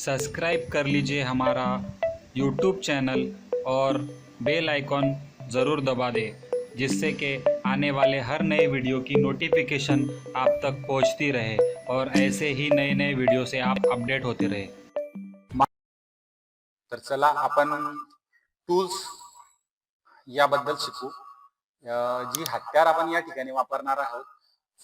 Subscribe कर लीजिए हमारा यूट्यूब चैनल और बेल आइकॉन ज़रूर दबा दें, जिससे कि आने वाले हर नए वीडियो की नोटिफिकेशन आप तक पहुँचती रहे और ऐसे ही नए नए वीडियो से आप अपडेट होते रहे। तर चला आपण टूल्स याबद्दल शिकू. जी हत्यार आपण या ठिकाणी आहोत.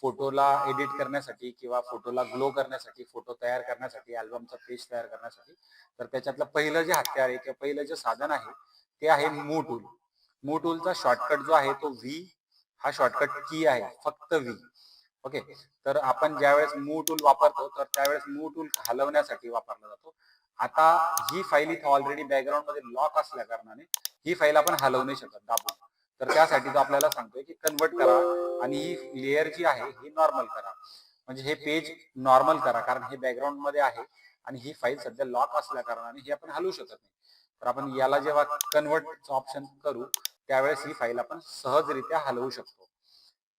फोटोला एडिट करण्यासाठी किंवा फोटोला ग्लो करण्यासाठी फोटो तयार करण्यासाठी अल्बमचा पेज तयार करण्यासाठी तर त्याच्यातलं पहिलं जे हत्यार आहे किंवा पहिलं जे साधन आहे ते आहे मू टूल मू टूलचा शॉर्टकट जो आहे तो व्ही हा शॉर्टकट की आहे फक्त व्ही ओके तर आपण ज्यावेळेस मू टूल वापरतो तर त्यावेळेस मू टूल हलवण्यासाठी वापरला जातो. आता ही फाईल इथं ऑलरेडी बॅकग्राऊंडमध्ये लॉक असल्या कारणाने ही फाईल आपण हलवू नाही शकत दाबून. तर त्यासाठी तो आपल्याला सांगतोय की कन्वर्ट करा आणि ही लेअर जी आहे ही नॉर्मल करा. म्हणजे हे पेज नॉर्मल करा कारण हे बॅकग्राऊंडमध्ये आहे आणि ही फाईल सध्या लॉक असल्या कारणाने ही आपण हलवू शकत नाही. तर आपण याला जेव्हा कन्वर्ट ऑप्शन करू त्यावेळेस ही फाईल आपण सहजरित्या हलवू शकतो.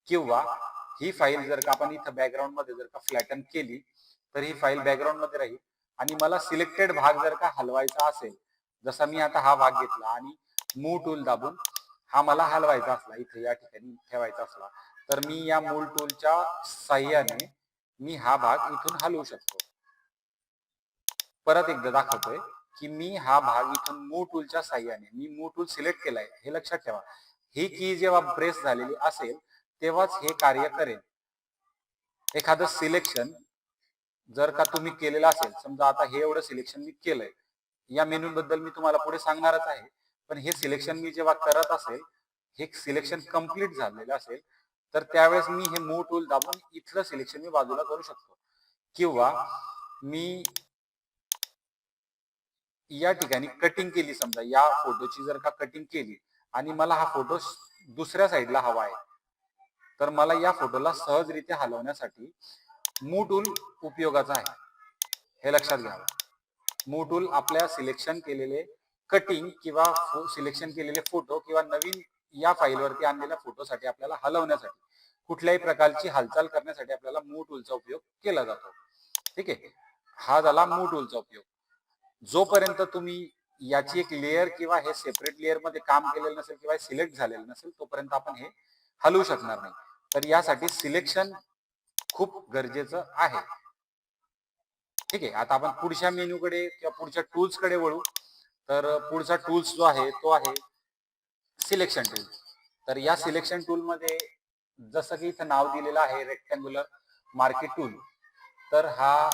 किंवा ही फाईल जर का आपण इथं बॅकग्राऊंडमध्ये जर का फ्लॅटन केली तर ही फाईल बॅकग्राऊंडमध्ये राहील. आणि मला सिलेक्टेड भाग जर का हलवायचा असेल जसा मी आता हा भाग घेतला आणि मूव टूल दाबून हा मला हलवायचा असला इथे या ठिकाणी ठेवायचा असला तर मी या मूल टूलच्या साह्याने मी हा भाग इथून हलवू शकतो. परत एकदा दाखवतोय की मी हा भाग इथून मूव टूलच्या साह्याने मी मूव टूल सिलेक्ट केलाय हे लक्षात ठेवा. ही की जेव्हा प्रेस झालेली असेल तेव्हाच हे कार्य करेल. एखादं सिलेक्शन जर का तुम्ही केलेलं असेल समजा आता हे एवढं सिलेक्शन मी केलंय या मेन्यू बद्दल मी तुम्हाला पुढे सांगणारच आहे. पण हे सिलेक्शन मी जेव्हा करत असेल हे सिलेक्शन कंप्लीट झालेलं असेल तर त्यावेळेस मी हे मूव टूल दाबून इथलं सिलेक्शन मी बाजूला करू शकतो. किंवा मी या ठिकाणी कटिंग केली समजा या फोटोची जर का कटिंग केली आणि मला हा फोटो दुसऱ्या साईडला हवा आहे तर मला या फोटोला सहजरित्या हलवण्यासाठी मू टूल उपयोगाचा आहे. हे लक्षात घ्यावं. मू टूल आपल्या सिलेक्शन केलेले कटिंग किंवा सिलेक्शन केलेले फोटो किंवा नवीन या फाईलवरती आणलेल्या फोटोसाठी आपल्याला हलवण्यासाठी कुठल्याही प्रकारची हालचाल करण्यासाठी आपल्याला मूव टूलचा उपयोग केला जातो. ठीक आहे? हा झाला मूव टूलचा उपयोग. जोपर्यंत तुम्ही याची एक लेअर किंवा हे सेपरेट लेअरमध्ये काम केलेलं नसेल किंवा सिलेक्ट झालेलं नसेल तोपर्यंत आपण हे हलवू शकणार नाही. तर यासाठी सिलेक्शन खूप गरजेचं आहे. ठीक आहे? आता आपण पुढच्या मेन्यूकडे किंवा पुढच्या टूल्सकडे वळू. तर पुढचा टूल्स जो आहे तो आहे सिलेक्शन टूल तर या सिलेक्शन टूलमध्ये जसं की इथं नाव दिलेलं आहे रेक्टँग्युलर मार्केट टूल तर हा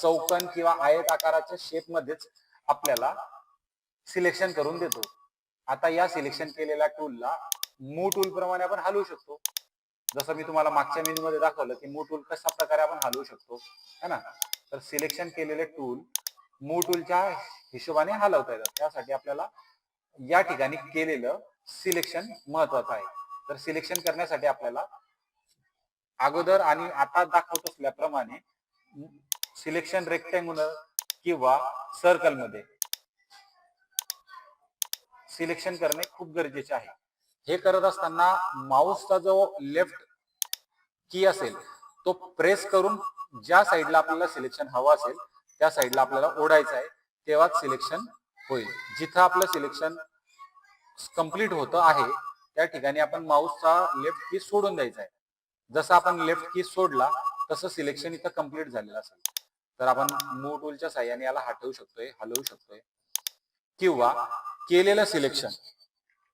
चौकन किंवा आयत आकाराच्या शेपमध्येच आपल्याला सिलेक्शन करून देतो. आता या सिलेक्शन केलेल्या टूलला मू टूल प्रमाणे आपण हलवू शकतो. जसं मी तुम्हाला मागच्या मेन्यू मध्ये दाखवलं की मू टूल कशा प्रकारे आपण हलवू शकतो है ना? तर सिलेक्शन केलेले टूल मूळ टूलच्या हिशोबाने हलवता येतात. त्यासाठी आपल्याला या ठिकाणी केलेलं सिलेक्शन महत्वाचं आहे. तर सिलेक्शन करण्यासाठी आपल्याला अगोदर आणि आता दाखवत असल्याप्रमाणे सिलेक्शन रेक्टँग्युलर किंवा सर्कलमध्ये सिलेक्शन करणे खूप गरजेचे आहे. हे करत असताना माऊसचा जो लेफ्ट की असेल तो प्रेस करून ज्या साईडला आपल्याला सिलेक्शन हवं असेल त्या साईडला आपल्याला ओढायचं आहे तेव्हाच सिलेक्शन होईल. जिथं आपलं सिलेक्शन कंप्लीट होतं आहे त्या ठिकाणी आपण माऊसचा लेफ्ट की सोडून द्यायचा आहे. जसं आपण लेफ्ट की सोडला तसं सिलेक्शन इथं कंप्लीट झालेलं असेल. तर आपण मूव टूलच्या साह्याने याला हटवू शकतोय हलवू शकतोय. किंवा केलेलं सिलेक्शन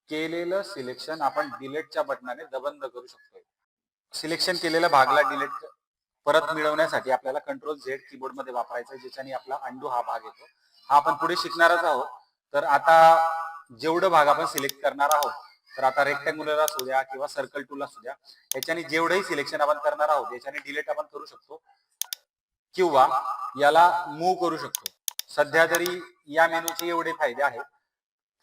केलेलं सिलेक्शन आपण डिलेटच्या बटनाने दबंद करू शकतोय. सिलेक्शन केलेल्या भागला डिलेट परत मिळवण्यासाठी आपल्याला कंट्रोल झेड कीबोर्डमध्ये वापरायचा ज्याच्याने आपला अंडू हा भाग येतो. हा आपण पुढे शिकणारच आहोत. तर आता जेवढं भाग आपण सिलेक्ट करणार आहोत तर आता रेक्टँग्युलर असू द्या किंवा सर्कल टूल असू द्या याच्याने जेवढंही सिलेक्शन आपण करणार आहोत याच्याने डिलीट आपण करू शकतो. किंवा याला मूव्ह करू शकतो. सध्या तरी या मेनूचे एवढे फायदे आहेत.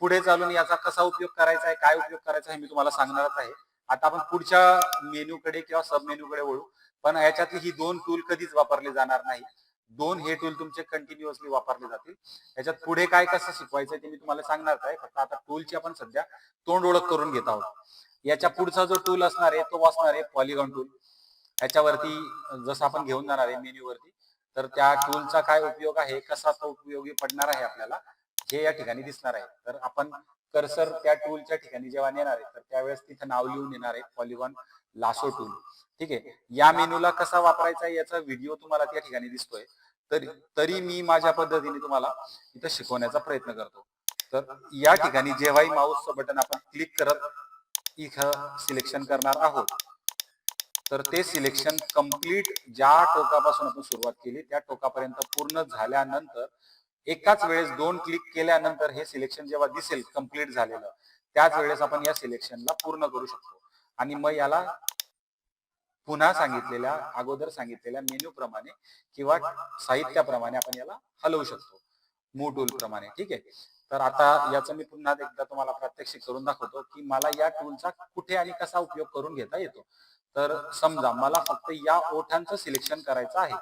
पुढे चालून याचा कसा उपयोग करायचा आहे काय उपयोग करायचा आहे मी तुम्हाला सांगणारच आहे. आता आपण पुढच्या मेनूकडे किंवा सब मेनूकडे वळू. पण याच्यातली ही दोन टूल कधीच वापरले जाणार नाही. दोन हे टूल तुमचे कंटिन्युअसली वापरले जातील. याच्यात पुढे काय कसं शिकवायचं ते मी तुम्हाला सांगणार आहे. फक्त आता टूलची आपण सध्या तोंड ओळख करून घेत आहोत. याच्या पुढचा जो टूल असणार आहे तो असणार आहे पॉलिगॉन टूल याच्यावरती जसं आपण घेऊन जाणार आहे मेन्यू वरती तर त्या टूलचा काय उपयोग आहे कसा तो उपयोगी पडणार आहे आपल्याला हे या ठिकाणी दिसणार आहे. तर आपण कर्सर त्या टूलच्या ठिकाणी जेव्हा नेणार आहे तर त्यावेळेस तिथं नाव लिहून येणार आहे पॉलिगॉन लासो टूल ठीक आहे? या मेनूला कसा वापरायचा याचा व्हिडिओ तुम्हाला त्या ठिकाणी दिसतोय. तरी तरी मी माझ्या पद्धतीने तुम्हाला इथं शिकवण्याचा प्रयत्न करतो. तर या ठिकाणी जेव्हाही माऊसचं बटन आपण क्लिक करत इथं सिलेक्शन करणार आहोत. तर ते सिलेक्शन कंप्लीट ज्या टोकापासून आपण सुरुवात केली त्या टोकापर्यंत पूर्ण झाल्यानंतर एकाच वेळेस दोन क्लिक केल्यानंतर हे सिलेक्शन जेव्हा दिसेल कंप्लीट झालेलं त्याच वेळेस आपण या सिलेक्शनला पूर्ण करू शकतो. आणि मग याला पुन्हा सांगितलेल्या अगोदर सांगितलेल्या मेन्यू प्रमाणे किंवा साहित्याप्रमाणे आपण याला हलवू शकतो. मूव टूल प्रमाणे ठीक आहे? तर आता याचं मी पुन्हा एकदा तुम्हाला प्रात्यक्षिक करून दाखवतो की मला या टूलचा कुठे आणि कसा उपयोग करून घेता येतो. तर समजा मला फक्त या ओठांचं सिलेक्शन करायचं आहे.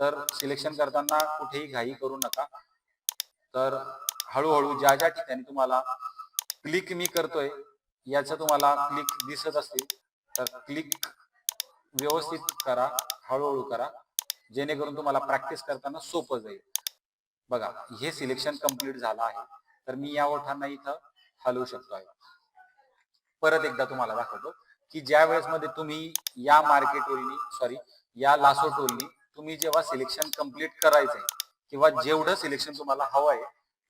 तर सिलेक्शन करताना कुठेही घाई करू नका. तर हळूहळू ज्या ज्या ठिकाणी तुम्हाला क्लिक मी करतोय याचं तुम्हाला क्लिक दिसत असतील तर क्लिक व्यवस्थित करा हळूहळू करा. जेणेकरून तुम्हाला प्रॅक्टिस करताना सोपं जाईल. बघा हे सिलेक्शन कंप्लीट झालं आहे. तर मी या ओठांना इथं हलवू शकतो आहे परत एकदा तुम्हाला दाखवतो की ज्या वेळेस मध्ये तुम्ही या मार्केट टोलनी सॉरी या लासो टोलनी तुम्ही जेव्हा सिलेक्शन कंप्लीट करायचंय किंवा जेवढं सिलेक्शन तुम्हाला हवं आहे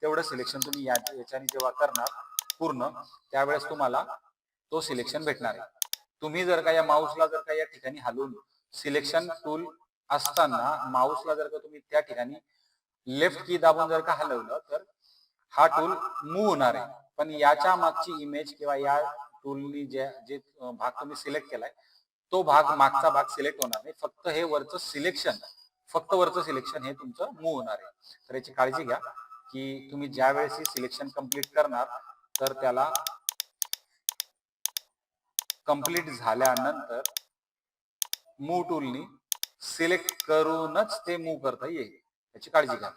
तेवढं सिलेक्शन तुम्ही याच्याने जेव्हा करणार पूर्ण त्यावेळेस तुम्हाला तो सिलेक्शन भेटणार आहे. तुम्ही जर का या माऊसला जर का या ठिकाणी हलवून सिलेक्शन टूल असताना माऊसला जर का तुम्ही त्या ठिकाणी लेफ्ट की दाबून जर का हलवलं तर हा टूल मूव्ह होणार आहे. पण याच्या मागची इमेज किंवा या टूलनी जे जे भाग तुम्ही सिलेक्ट केलाय तो भाग मागचा भाग सिलेक्ट होणार नाही. फक्त हे वरचं सिलेक्शन फक्त वरचं सिलेक्शन हे तुमचं मूव्ह होणार आहे. तर याची काळजी घ्या की तुम्ही ज्या वेळेस सिलेक्शन कंप्लीट करणार तर त्याला कंप्लीट झाल्यानंतर मूव टूलनी सिलेक्ट करूनच ते मूव करता येईल. याची काळजी घ्या.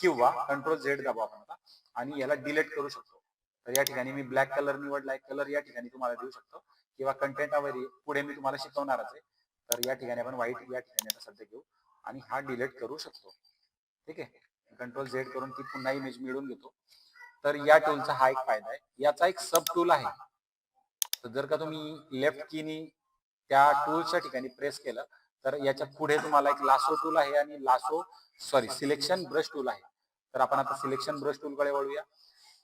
किंवा कंट्रोल झेड दाबा आपण आता. आणि याला डिलीट करू शकतो. तर या ठिकाणी मी ब्लॅक कलर निवडलाय कलर या ठिकाणी तुम्हाला देऊ शकतो. किंवा कंटेंटावर पुढे मी तुम्हाला शिकवणारच आहे. तर या ठिकाणी आपण व्हाईट या ठिकाणी आता सध्या घेऊ. आणि हा डिलीट करू शकतो. ठीक आहे? कंट्रोल झेड करून ती पुन्हा इमेज मिळवून घेतो. तर या टूलचा हा एक फायदा आहे. याचा एक सब टूल आहे. तर जर का तुम्ही लेफ्ट कीनी त्या टूलच्या ठिकाणी प्रेस केलं तर याच्यापुढे तुम्हाला एक लासो टूल आहे आणि lasso sorry selection brush tool आहे. तर आपण आता सिलेक्शन ब्रश टूल कडे वळूया.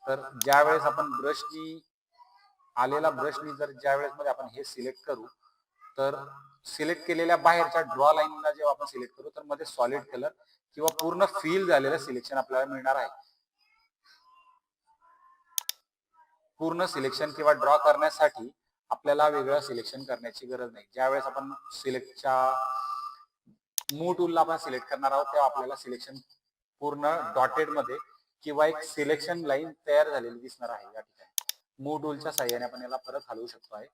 तर ज्या वेळेस आपण ब्रशनी आलेला ब्रशनी जर ज्या वेळेस मध्ये आपण हे सिलेक्ट करू तर सिलेक्ट केलेल्या बाहेरच्या ड्रॉ लाईनला जेव्हा आपण सिलेक्ट करू तर मध्ये सॉलिड कलर किंवा पूर्ण फील झालेलं सिलेक्शन आपल्याला मिळणार आहे. पूर्ण सिलेक्शन किंवा ड्रॉ करण्यासाठी आपल्याला वेगळं सिलेक्शन करण्याची गरज नाही. ज्यावेळेस आपण सिलेक्टच्या मूळ टूलला आपण सिलेक्ट करणार आहोत तेव्हा आपल्याला सिलेक्शन पूर्ण डॉटेडमध्ये किंवा एक सिलेक्शन लाईन तयार झालेली दिसणार आहे या ठिकाणी. मूळ टूलच्या साह्याने आपण याला परत हलवू शकतो आहे.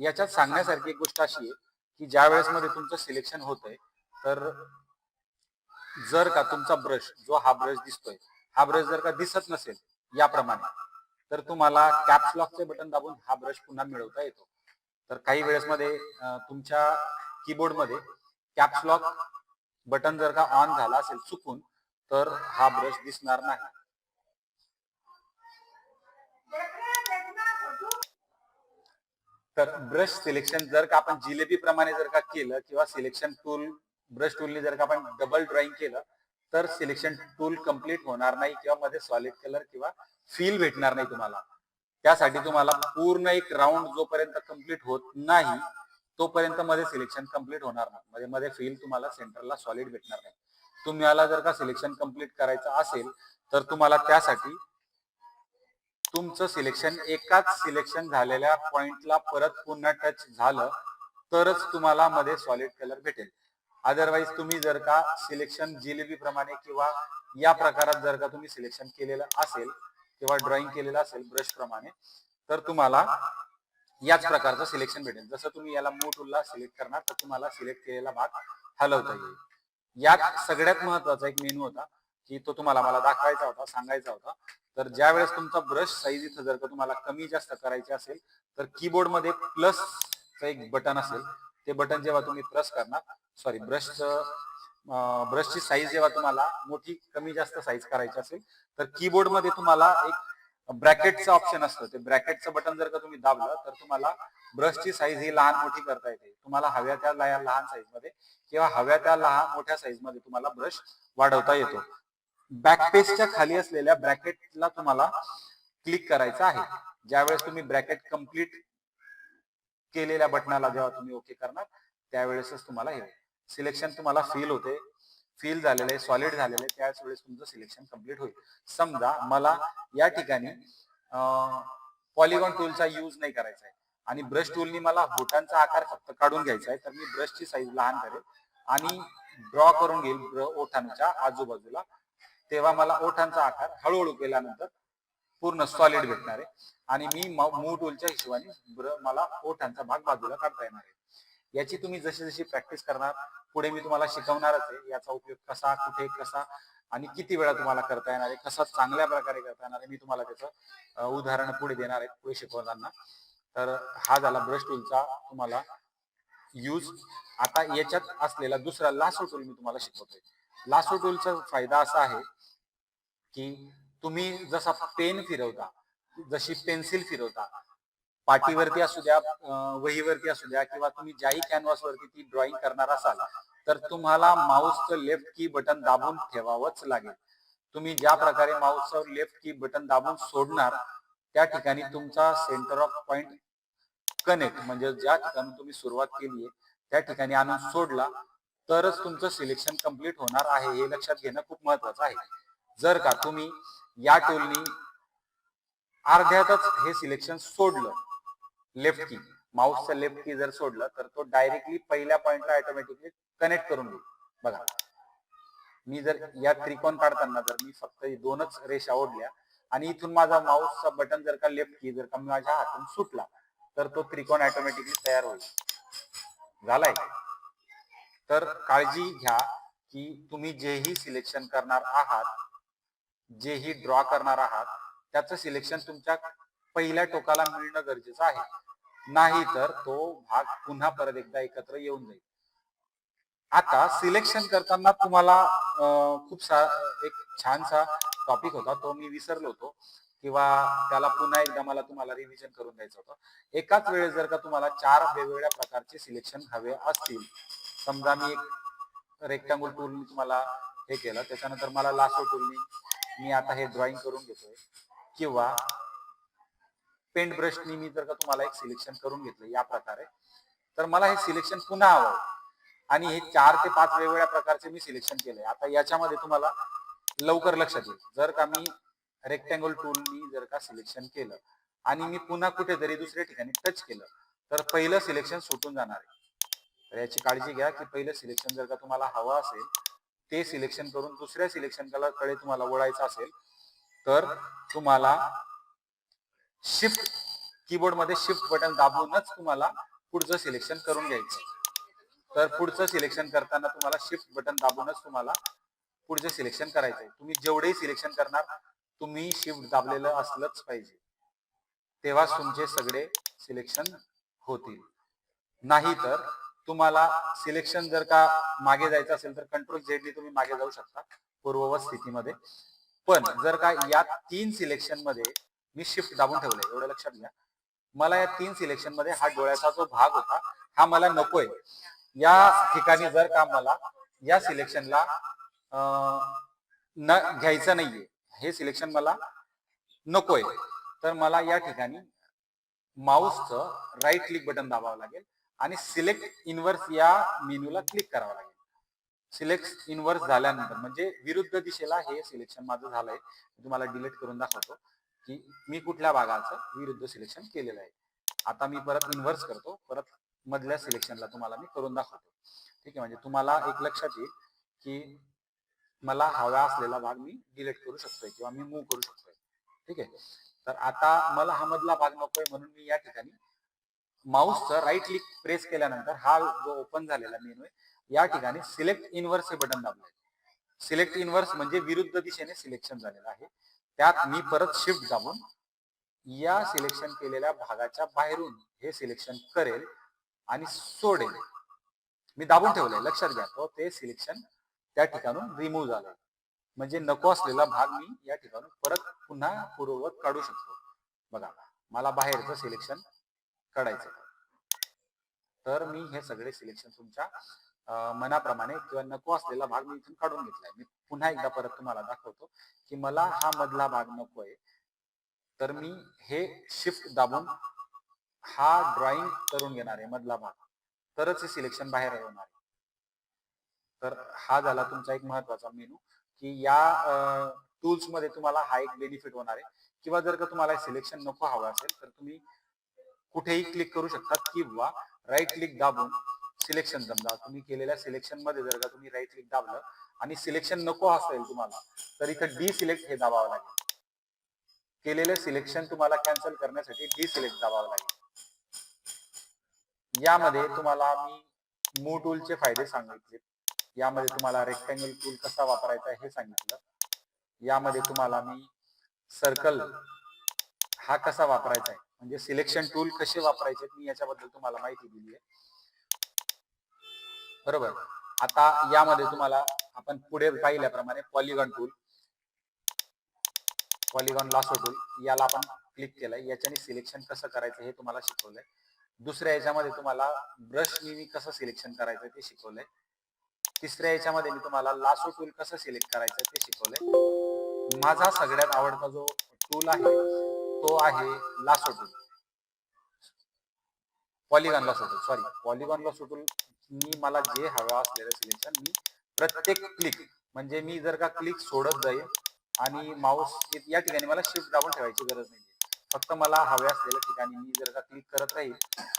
याच्यात सांगण्यासारखी एक गोष्ट अशी आहे की ज्या वेळेस मध्ये तुमचं सिलेक्शन होतंय तर जर का तुमचा ब्रश जो हा ब्रश दिसतोय हा ब्रश जर का दिसत नसेल याप्रमाणे तर तुम्हाला कॅप्स लॉकचे बटन दाबून हा ब्रश पुन्हा मिळवता येतो. तर काही वेळेस मध्ये तुमच्या कीबोर्डमध्ये कॅप्स लॉक बटन जर का ऑन झाला असेल चुकून तर हा ब्रश दिसणार नाही. तर ब्रश सिलेक्शन जर का आपण जिलेबी प्रमाणे जर का केलं किंवा सिलेक्शन टूल ब्रश टूलने जर का आपण डबल ड्रॉइंग केलं तर सिलेक्शन टूल कंप्लीट होणार नाही किंवा मध्ये सॉलिड कलर किंवा फील भेटणार नाही तुम्हाला. त्यासाठी तुम्हाला पूर्ण एक राऊंड जोपर्यंत कंप्लीट होत नाही तोपर्यंत मध्ये सिलेक्शन कंप्लीट होणार नाही. म्हणजे मध्ये मध्ये फील तुम्हाला सेंटरला सॉलिड भेटणार नाही. तुम्हाला जर का सिलेक्शन कंप्लीट करायचं असेल तर तुम्हाला त्यासाठी तुमचं सिलेक्शन एकाच सिलेक्शन झालेल्या पॉइंटला परत पुन्हा टच झालं तरच तुम्हाला मध्ये सॉलिड कलर भेटेल. अदरवाईज तुम्ही जर का सिलेक्शन जिलेबी प्रमाणे किंवा या प्रकारात जर का तुम्ही सिलेक्शन केलेलं असेल किंवा ड्रॉइंग केलेलं असेल ब्रश प्रमाणे तर तुम्हाला याच प्रकारचं सिलेक्शन भेटेल. जसं तुम्ही याला मूव टूलला सिलेक्ट करणार तर तुम्हाला सिलेक्ट केलेला भाग हलवता येईल. यात सगळ्यात महत्त्वाचा एक मेनू होता की तो तुम्हाला मला दाखवायचा होता सांगायचा होता. तर ज्या वेळेस तुमचा ब्रश साईज इथं जर का तुम्हाला कमी जास्त करायचे असेल तर कीबोर्डमध्ये प्लस एक बटन असेल ते बटन जेव्हा तुम्ही प्रेस करणार सॉरी ब्रशचं ब्रशची साईज जेव्हा तुम्हाला मोठी कमी जास्त साईज करायची असेल तर कीबोर्डमध्ये तुम्हाला एक ब्रॅकेटचं ऑप्शन असतं. ते ब्रॅकेटचं बटन जर का तुम्ही दाबलं तर तुम्हाला ब्रशची साईज ही लहान मोठी करता येते. तुम्हाला हव्या त्या लया- लहान साईजमध्ये किंवा हव्या त्या लहान मोठ्या साईजमध्ये तुम्हाला ब्रश वाढवता येतो. बॅकपेजच्या खाली असलेल्या ब्रॅकेटला तुम्हाला क्लिक करायचं आहे. ज्यावेळेस तुम्ही ब्रॅकेट कंप्लीट केलेल्या बटनाला जेव्हा तुम्ही ओके करणार त्यावेळेसच तुम्हाला हे सिलेक्शन तुम्हाला फील होते. फील झालेले सॉलिड झालेले त्याच वेळेस तुमचं सिलेक्शन कंप्लीट होईल. समजा मला या ठिकाणी पॉलिगॉन टूलचा यूज नाही करायचा आहे. आणि ब्रश टूलनी मला बोटांचा आकार फक्त काढून घ्यायचा आहे तर मी ब्रशची साईज लहान करेल. आणि ड्रॉ करून घेईल ओठांच्या आजूबाजूला. तेव्हा मला ओठांचा आकार हळूहळू केल्यानंतर पूर्ण सॉलिड भेटणार. आहे आणि मी मूळ टूलच्या हिशोबाने ब्र- मला ओठांचा भाग बाजूला काढता येणार आहे. याची तुम्ही जशी जशी प्रॅक्टिस करणार पुढे मी तुम्हाला शिकवणारच आहे. याचा उपयोग कसा कुठे कसा आणि किती वेळा तुम्हाला करता येणार आहे कसा चांगल्या प्रकारे करता येणार आहे मी तुम्हाला त्याचं उदाहरण पुढे देणार आहे पुढे शिकवताना. तर हा झाला ब्रश टूलचा तुम्हाला यूज आता याच्यात असलेला दुसरा लासो टूल मी तुम्हाला शिकवतोय. लासो टूलचा फायदा असा आहे की तुम्ही जसा पेन फिरवता जशी पेन्सिल फिरवता पाटीवरती असू द्या वहीवरती असू द्या किंवा तुम्ही ज्याही कॅनव्हास वरती ती ड्रॉइंग करणार असाल तर तुम्हाला माऊसचं लेफ्ट की बटन दाबून ठेवावंच लागेल. तुम्ही ज्या प्रकारे माऊसचं लेफ्ट की बटन दाबून सोडणार त्या ठिकाणी तुमचा सेंटर ऑफ पॉइंट कनेक्ट म्हणजे ज्या ठिकाणी तुम्ही सुरुवात केली आहे त्या ठिकाणी आणून सोडला तरच तुमचं सिलेक्शन कंप्लीट होणार आहे. हे लक्षात घेणं खूप महत्वाचं आहे. जर का तुम्ही या टोलनी अर्ध्यातच हे सिलेक्शन सोडलं. लेफ्ट की माऊसचा लेफ्ट की जर सोडलं तर तो डायरेक्टली पहिल्या पॉइंटला ऑटोमॅटिकली कनेक्ट करून घेईल. बघा. मी जर या त्रिकोण काढताना जर मी फक्त दोनच रेषा ओढल्या आणि इथून माझा माऊसचा बटन जर का लेफ्ट की जर का मी माझ्या हातून सुटला तर तो त्रिकोण ऑटोमॅटिकली तयार होईल. झालाय. तर काळजी घ्या की तुम्ही जेही सिलेक्शन करणार आहात जे ही ड्रॉ करणार आहात त्याचं सिलेक्शन तुमच्या पहिल्या टोकाला मिळणं गरजेचं आहे. नाही तर तो भाग पुन्हा परत एकदा एकत्र येऊन जाईल. आता सिलेक्शन करताना तुम्हाला खूप सा एक छानसा टॉपिक होता. तो मी विसरलो होतो. किंवा त्याला पुन्हा एकदा मला तुम्हाला रिव्हिजन करून द्यायचं होतं. एकाच वेळेस जर का तुम्हाला चार वेगवेगळ्या प्रकारचे सिलेक्शन हवे असतील समजा मी एक रेक्टँगल टूलनी तुम्हाला हे केलं. त्याच्यानंतर मला लासो टूलनी मी आता हे ड्रॉइंग करून घेतोय. किंवा पेंट ब्रशनी मी जर का तुम्हाला एक सिलेक्शन करून घेतलं या प्रकारे तर मला हे सिलेक्शन पुन्हा हवं आणि हे चार ते पाच वेगवेगळ्या प्रकारचे मी सिलेक्शन केले आता याच्यामध्ये तुम्हाला लवकर लक्षात येईल. जर का मी रेक्टँगल टूलनी जर का सिलेक्शन केलं आणि मी पुन्हा कुठेतरी दुसऱ्या ठिकाणी टच केलं तर पहिलं सिलेक्शन सुटून जाणार आहे. तर याची काळजी घ्या की पहिलं सिलेक्शन जर का तुम्हाला हवं असेल ते सिलेक्शन करून दुसऱ्या सिलेक्शनकडे तुम्हाला वळायचं असेल तर तुम्हाला शिफ्ट कीबोर्डमध्ये शिफ्ट बटन दाबूनच तुम्हाला पुढचं सिलेक्शन करून घ्यायचं. तर पुढचं सिलेक्शन करताना तुम्हाला शिफ्ट बटन दाबूनच तुम्हाला पुढचं सिलेक्शन करायचंय. तुम्ही जेवढेही सिलेक्शन करणार तुम्ही शिफ्ट दाबलेलं असलंच पाहिजे. तेव्हाच तुमचे सगळे सिलेक्शन होतील. नाही तर तुम्हाला सिलेक्शन जर का मागे जायचं असेल तर कंट्रोल झेडनी तुम्ही मागे जाऊ शकता पूर्ववत स्थितीमध्ये. पण जर का या तीन सिलेक्शनमध्ये मी शिफ्ट दाबून ठेवलंय एवढं लक्षात घ्या. मला या तीन सिलेक्शनमध्ये हा डोळ्याचा जो भाग होता हा मला नकोय. या ठिकाणी जर का मला या सिलेक्शनला न घ्यायचं नाहीये हे सिलेक्शन मला नकोय तर मला या ठिकाणी माऊसचं राईट क्लिक बटन दाबावं लागेल. आणि सिलेक्ट इनवर्स या मेन्यूला क्लिक करावं लागेल. सिलेक्ट इनवर्स झाल्यानंतर म्हणजे विरुद्ध दिशेला हे सिलेक्शन माझं झालंय. मी तुम्हाला डिलीट करून दाखवतो की मी कुठल्या भागाचं विरुद्ध सिलेक्शन केलेलं आहे. आता मी परत इन्व्हर्स करतो. परत मधल्या सिलेक्शनला तुम्हाला मी करून दाखवतो. ठीक आहे म्हणजे तुम्हाला एक लक्षात येईल की मला हवा असलेला भाग मी डिलीट करू शकतोय किंवा मी मूव्ह करू शकतोय. ठीक आहे? तर आता मला हा मधला भाग नकोय म्हणून मी या ठिकाणी माऊसचं राईट क्लिक प्रेस केल्यानंतर हा जो ओपन झालेला मेनू आहे या ठिकाणी सिलेक्ट इनवर्स हे बटन दाबलंय. सिलेक्ट इनवर्स म्हणजे विरुद्ध दिशेने सिलेक्शन झालेलं आहे. त्यात मी परत शिफ्ट दाबून या सिलेक्शन केलेल्या भागाच्या बाहेरून हे सिलेक्शन करेल आणि सोडेल. मी दाबून ठेवलंय लक्षात घ्या. तो ते सिलेक्शन त्या ठिकाणून रिमूव्ह झालं म्हणजे नको असलेला भाग मी या ठिकाणून परत पुन्हा पूर्ववत काढू शकतो. बघा मला बाहेरचं सिलेक्शन काढायचं. तर मी हे सगळे सिलेक्शन तुमच्या मनाप्रमाणे किंवा नको असलेला भाग मी इथून काढून घेतलाय. मी पुन्हा एकदा परत तुम्हाला दाखवतो की मला हा मधला भाग नको आहे तर मी हे शिफ्ट दाबून हा ड्रॉइंग करून घेणार आहे मधला भाग. तरच हे सिलेक्शन बाहेर होणार आहे. तर हा झाला तुमचा एक महत्त्वाचा मेनू की या टूल्समध्ये तुम्हाला हा एक बेनिफिट होणार आहे. किंवा जर का तुम्हाला सिलेक्शन नको हवं असेल तर तुम्ही कुठेही क्लिक करू शकतात किंवा राईट क्लिक दाबून सिलेक्शन समजा तुम्ही केलेल्या सिलेक्शनमध्ये जर का तुम्ही राईट क्लिक दाबलं आणि सिलेक्शन नको असेल तुम्हाला तर इथं डी सिलेक्ट हे दाबावं लागेल. केलेले सिलेक्शन तुम्हाला कॅन्सल करण्यासाठी डी सिलेक्ट दाबावं लागेल. यामध्ये तुम्हाला मी मू टूलचे फायदे सांगितले. यामध्ये तुम्हाला रेक्टँगल टूल कसा वापरायचा हे सांगितलं. यामध्ये तुम्हाला मी सर्कल हा कसा वापरायचा आहे? म्हणजे सिलेक्शन टूल कसे वापरायचे मी याच्याबद्दल तुम्हाला माहिती दिली आहे बरोबर? आता यामध्ये तुम्हाला आपण पुढे पाहिल्याप्रमाणे polygon tool polygon lasso tool याला आपण क्लिक केलंय. याच्याने सिलेक्शन कसं करायचं हे तुम्हाला शिकवलंय. दुसऱ्या याच्यामध्ये तुम्हाला ब्रश मी कसं सिलेक्शन करायचं ते शिकवलंय. तिसऱ्या याच्यामध्ये मी तुम्हाला लासो टूल कसं सिलेक्ट करायचं ते शिकवलंय. माझा सगळ्यात आवडता जो टूल आहे तो आहे lasso tool polygon lasso tool sorry polygon lasso tool मी मला जे हवं असलेलं सिलेक्शन मी प्रत्येक क्लिक म्हणजे मी जर का क्लिक सोडत जाईल आणि माऊस या ठिकाणी मला शिफ्ट दाबून ठेवायची गरज नाही फक्त मला हव्या असलेल्या ठिकाणी मी जर का क्लिक करत राहील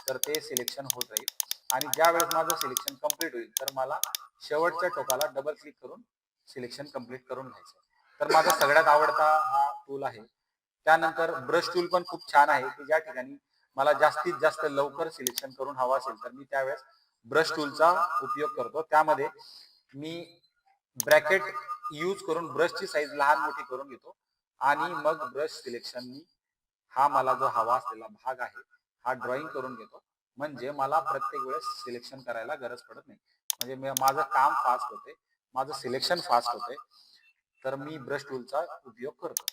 तर ते सिलेक्शन होत राहील. आणि ज्या वेळेस माझं सिलेक्शन कंप्लीट होईल तर मला शेवटच्या टोकाला डबल क्लिक करून सिलेक्शन कंप्लीट करून घ्यायचं तर माझा सगळ्यात आवडता हा टूल आहे त्यानंतर ब्रश टूल पण खूप छान आहे की ज्या ठिकाणी मला जास्तीत जास्त लवकर सिलेक्शन करून हवं असेल तर मी त्यावेळेस ब्रश टूलचा उपयोग करतो. त्यामध्ये मी ब्रॅकेट यूज करून ब्रशची साईज लहान मोठी करून घेतो आणि मग ब्रश सिलेक्शन मी हा मला जो हवा असलेला भाग आहे हा ड्रॉइंग करून घेतो. म्हणजे मला प्रत्येक वेळेस सिलेक्शन करायला गरज पडत नाही. म्हणजे माझं काम फास्ट होते माझं सिलेक्शन फास्ट होते तर मी ब्रश टूलचा उपयोग करतो.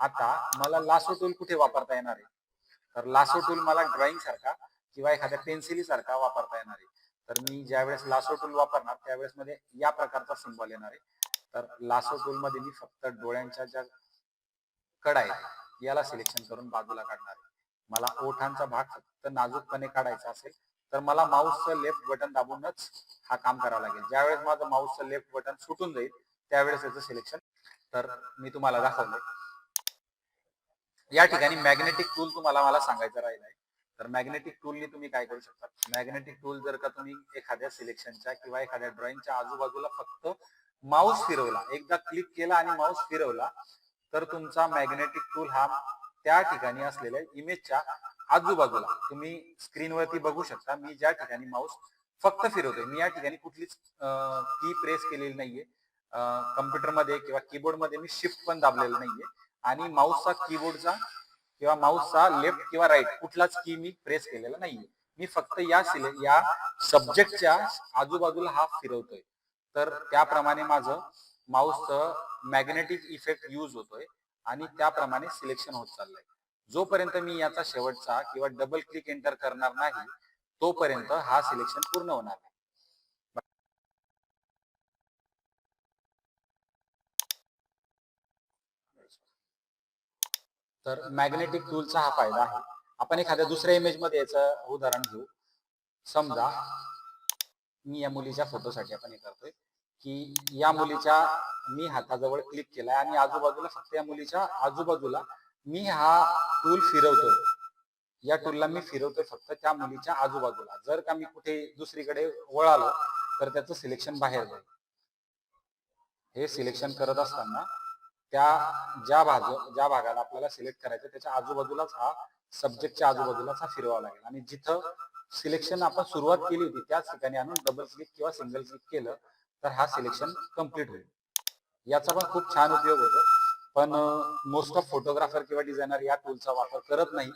आता मला लासो टूल कुठे वापरता येणार आहे? तर लासो टूल मला ड्रॉइंग सारखा किंवा एखाद्या पेन्सिली सारखा वापरता येणार आहे. तर मी ज्या वेळेस लासो टूल वापरणार त्यावेळेस मध्ये या प्रकारचा सिम्बॉल येणार आहे. तर लासो टूल मध्ये मी फक्त डोळ्यांच्या ज्या कडा आहे याला सिलेक्शन करून बाजूला काढणार आहे. मला ओठांचा भाग फक्त नाजूकपणे काढायचा असेल तर मला माऊसचं लेफ्ट बटन दाबूनच हा काम करावा लागेल. ज्यावेळेस माझं माऊसचं लेफ्ट बटन सुटून जाईल त्यावेळेस याचं सिलेक्शन तर मी तुम्हाला दाखवलंय. या ठिकाणी मॅग्नेटिक टूल तुम्हाला मला सांगायचं राहिलं आहे तर मॅग्नेटिक टूलनी तुम्ही काय करू शकता? मॅग्नेटिक टूल जर का तुम्ही एखाद्या सिलेक्शनच्या किंवा एखाद्या ड्रॉइंगच्या आजूबाजूला फक्त माऊस फिरवला एकदा क्लिक केला आणि माऊस फिरवला तर तुमचा मॅग्नेटिक टूल हा त्या ठिकाणी असलेल्या इमेजच्या आजूबाजूला. तुम्ही स्क्रीनवरती बघू शकता मी ज्या ठिकाणी माऊस फक्त फिरवतोय मी या ठिकाणी कुठलीच की प्रेस केलेली नाहीये. कम्प्युटरमध्ये किंवा कीबोर्डमध्ये मी शिफ्ट पण दाबलेलं नाहीये. आणि माऊसचा कीबोर्डचा किंवा माऊसचा लेफ्ट किंवा राईट कुठलाच की मी प्रेस केलेला नाहीये. मी फक्त या सिले या सब्जेक्टच्या आजूबाजूला हा फिरवतोय. तर त्याप्रमाणे माझं माऊसचं मॅग्नेटिक इफेक्ट यूज होतोय आणि त्याप्रमाणे सिलेक्शन होत चाललंय. जोपर्यंत मी याचा शेवटचा किंवा डबल क्लिक एंटर करणार नाही तोपर्यंत हा सिलेक्शन पूर्ण होणार नाही तर मॅग्नेटिक टूलचा हा फायदा आहे. आपण एखाद्या दुसऱ्या इमेजमध्ये याचं उदाहरण घेऊ. समजा मी या मुलीच्या फोटोसाठी आपण हे करतोय की या मुलीच्या मी हाताजवळ क्लिक केलाय आणि आजूबाजूला फक्त या मुलीच्या आजूबाजूला मी हा टूल फिरवतोय. या टूलला मी फिरवतोय फक्त त्या मुलीच्या आजूबाजूला. जर का मी कुठे दुसरीकडे वळालो तर त्याचं सिलेक्शन बाहेर जाईल. हे सिलेक्शन करत असताना त्या ज्या भाग ज्या भागाला आपल्याला सिलेक्ट करायचं त्याच्या आजूबाजूलाच हा सब्जेक्टच्या आजूबाजूलाच हा फिरवावा लागेल. आणि जिथं सिलेक्शन आपण सुरुवात केली होती त्याच ठिकाणी आणून डबल क्लिक किंवा सिंगल क्लिक केलं तर हा सिलेक्शन कंप्लीट होईल. याचा पण खूप छान उपयोग होतो. पण मोस्ट ऑफ फोटोग्राफर किंवा डिझायनर या टूलचा वापर करत नाही.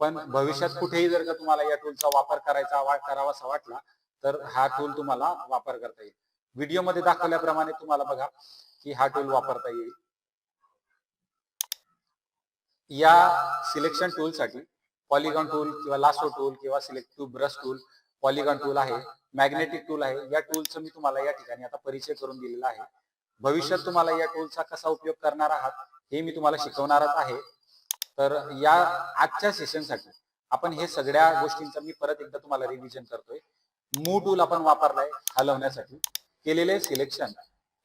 पण भविष्यात कुठेही जर का तुम्हाला या टूलचा वापर करायचा करावासा वाटला तर हा टूल तुम्हाला वापर करता येईल. व्हिडिओमध्ये दाखवल्याप्रमाणे तुम्हाला बघा की हा टूल वापरता येईल. या सिलेक्शन टूलसाठी पॉलिगॉन टूल किंवा लासो टूल किंवा selective brush tool polygon tool आहे मॅग्नेटिक टूल आहे. या टूलचं मी तुम्हाला या ठिकाणी आता परिचय करून दिलेला आहे. भविष्यात तुम्हाला या टूलचा कसा उपयोग करणार आहात हे मी तुम्हाला शिकवणारच आहे. तर या आजच्या सेशनसाठी आपण हे सगळ्या गोष्टींचा मी परत एकदा तुम्हाला रिव्हिजन करतोय. मू टूल आपण वापरलाय हलवण्यासाठी. केलेले सिलेक्शन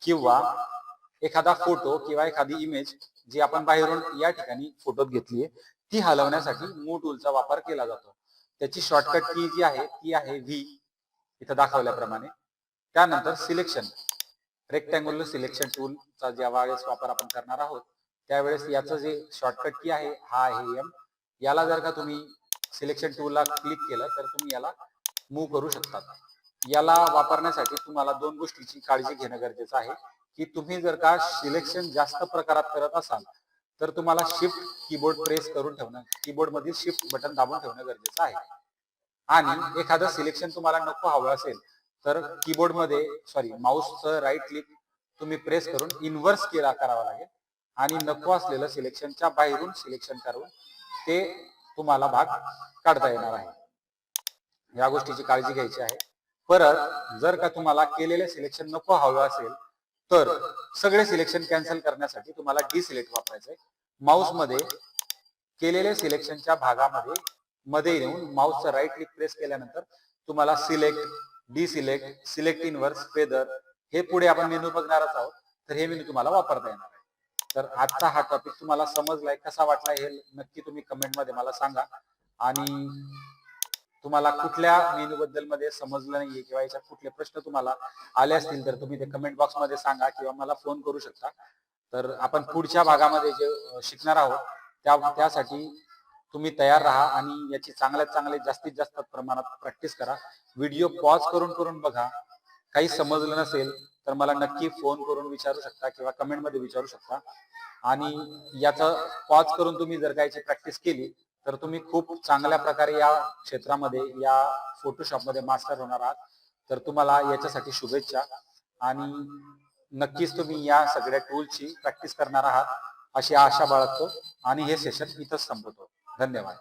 किंवा एखादा फोटो किंवा एखादी इमेज जी आपण बाहेरून या ठिकाणी फोटोत घेतलीये ती हलवण्यासाठी मूव टूलचा वापर केला जातो. त्याची शॉर्टकट की जी आहे ती आहे व्ही इथं दाखवल्याप्रमाणे. त्यानंतर सिलेक्शन रेक्टँग्युलर सिलेक्शन टूलचा ज्या वेळेस वापर आपण करणार आहोत त्यावेळेस याचं जे शॉर्टकट की आहे हा आहे एम याला जर का तुम्ही सिलेक्शन टूलला क्लिक केलं तर तुम्ही याला मूव्ह करू शकतात. याला वापरण्यासाठी तुम्हाला दोन गोष्टीची काळजी घेणं गरजेचं आहे. की तुम्ही जर का सिलेक्शन जास्त प्रकारात करत असाल तर तुम्हाला शिफ्ट कीबोर्ड प्रेस करून ठेवणं कीबोर्ड मधील शिफ्ट बटन दाबून ठेवणं गरजेचं आहे. आणि एखादं सिलेक्शन तुम्हाला नको हवं असेल तर कीबोर्डमध्ये सॉरी माऊसचं राईट क्लिक तुम्ही प्रेस करून इन्व्हर्स केला करावा लागेल. आणि नको असलेलं सिलेक्शनच्या बाहेरून सिलेक्शन करून ते तुम्हाला भाग काढता येणार आहे. या गोष्टीची काळजी घ्यायची आहे. परत जर का तुम्हाला केलेले सिलेक्शन नको हवं असेल तर सगळे सिलेक्शन कॅन्सल करण्यासाठी तुम्हाला डी सिलेक्ट वापरायचंय. माऊसमध्ये केलेल्या सिलेक्शनच्या भागामध्ये मध्ये येऊन माऊसचा राईट क्लिक प्रेस केल्यानंतर तुम्हाला select deselect select inverse feather हे पुढे आपण मेनू बघणारच आहोत. तर हे मेनू तुम्हाला वापरता येणार आहे. तर आजचा हा टॉपिक तुम्हाला समजलाय कसा वाटला हे नक्की तुम्ही कमेंटमध्ये मला सांगा. आणि तुम्हाला कुठल्या मेनू बद्दलमध्ये समजलं नाहीये किंवा याच्यात कुठले प्रश्न तुम्हाला आले असतील तर तुम्ही ते कमेंट बॉक्समध्ये सांगा किंवा मला फोन करू शकता. तर आपण पुढच्या भागामध्ये जे शिकणार आहोत त्या त्यासाठी तुम्ही तयार राहा आणि याची चांगल्यात चांगले जास्तीत जास्त प्रमाणात प्रॅक्टिस करा. व्हिडिओ पॉज करून करून बघा. काही समजलं नसेल तर मला नक्की फोन करून विचारू शकता किंवा कमेंटमध्ये विचारू शकता. आणि याचा पॉज करून तुम्ही जर का याची प्रॅक्टिस केली तर तुम्ही खूप चांगल्या प्रकारे या क्षेत्रामध्ये या फोटोशॉपमध्ये मास्टर होणार आहात. तर तुम्हाला याच्यासाठी शुभेच्छा. आणि नक्कीच तुम्ही या सगळ्या टूलची प्रॅक्टिस करणार आहात अशी आशा बाळगतो. आणि हे सेशन इथंच संपवतो. धन्यवाद.